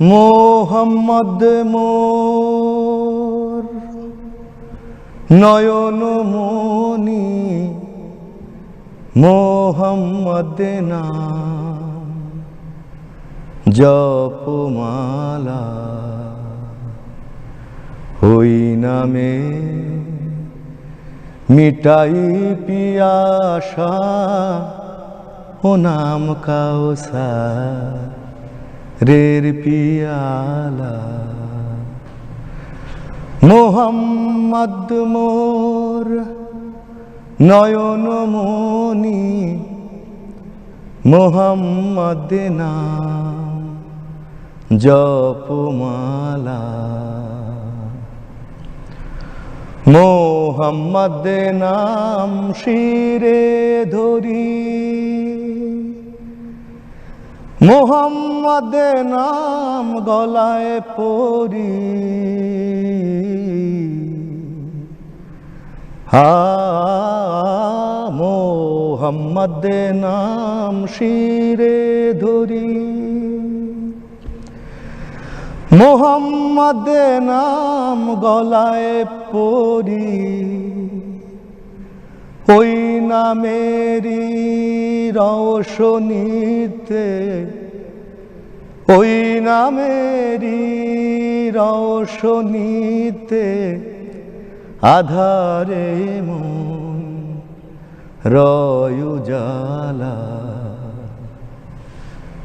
মোহাম্মদ মোর নয়ন মনি মোহাম্মদ নাম জপমালা হই নামে মিটাই পিয়াসা ও নাম কাউসা রের পিয়ালা। মোহাম্মদ মোর নয়ন মনি মোহাম্মদ নাম জপমালা। মোহাম্মদ নাম শিরে ধরি মোহাম্মদ নাম গলায় পরি হা মোহাম্মদ নাম শিরে ধরি। মোহাম্মদ নাম গলায় পরি ওই নামেরি রওশনীতে, ওই নামেরি রওশনীতে আধারে মন রয়ু জালা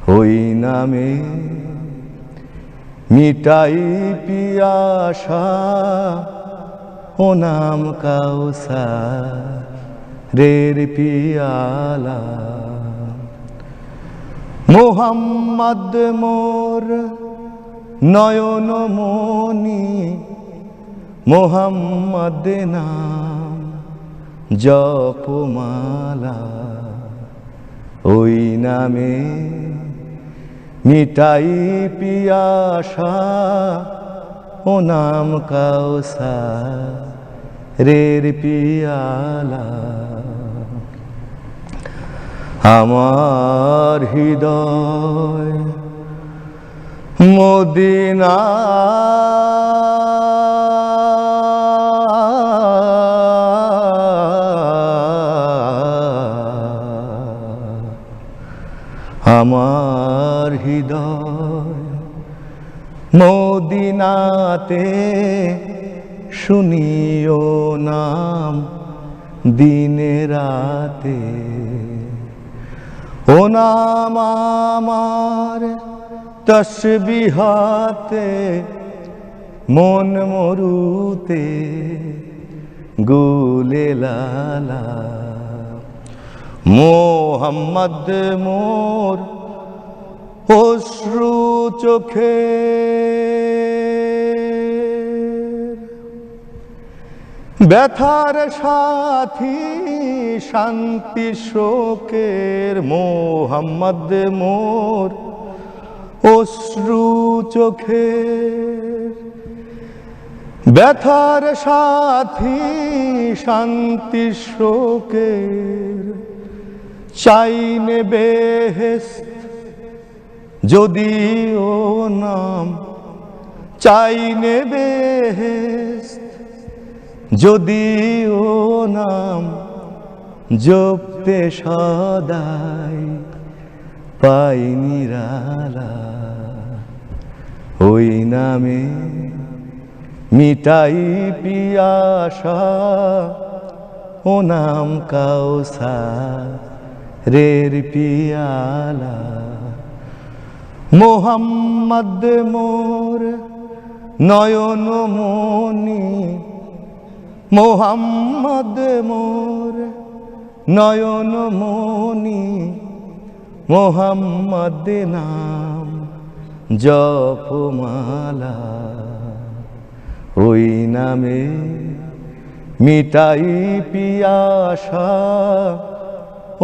ওই নামে মিটাই পিয়াসা ও নাম কাউসা রের পিয়ালা। মোহাম্মদ মোর নয়ন মনি, মোহাম্মদ নাম জপমালা। ওই নামে মিটাই পিয়াসা, ও নাম কাউসা রের পিয়ালা আমার হৃদয় মদিনা। আমার হৃদয় মদিনাতে শুনিও নাম দিনে রাতে। ও নাম আমার তসবিহাতে মন মরুতে গুলে লালা। মোহাম্মদ মোর অশ্রু চোখে ব্যথার সাথী শান্তি শোকের মোহাম্মদ মোর অশ্রু চোখের। ব্যথার সাথী শান্তি শোকের চাইনে বেহেস্ত যদিও নাম চাইনে বেহেস্ত যদিও নাম জপতে সদাই পাই নিরালা ওই নামে মিটাই পিয়াসা, ও নাম কাউসা রের পিয়ালা। মোহাম্মদ মোর নয়ন মনি মোহাম্মদ মোর নয়ন মনি, মোহাম্মদ নাম জপমালা। ওই নামে মিটাই পিয়াসা,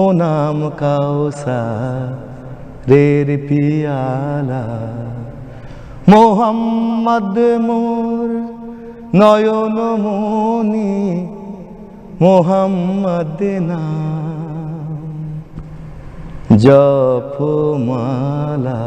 ও নাম কাউসা রের পিয়ালা। মোহাম্মদ মোর নয়ন মনি মোহাম্মদ জপ জপমালা।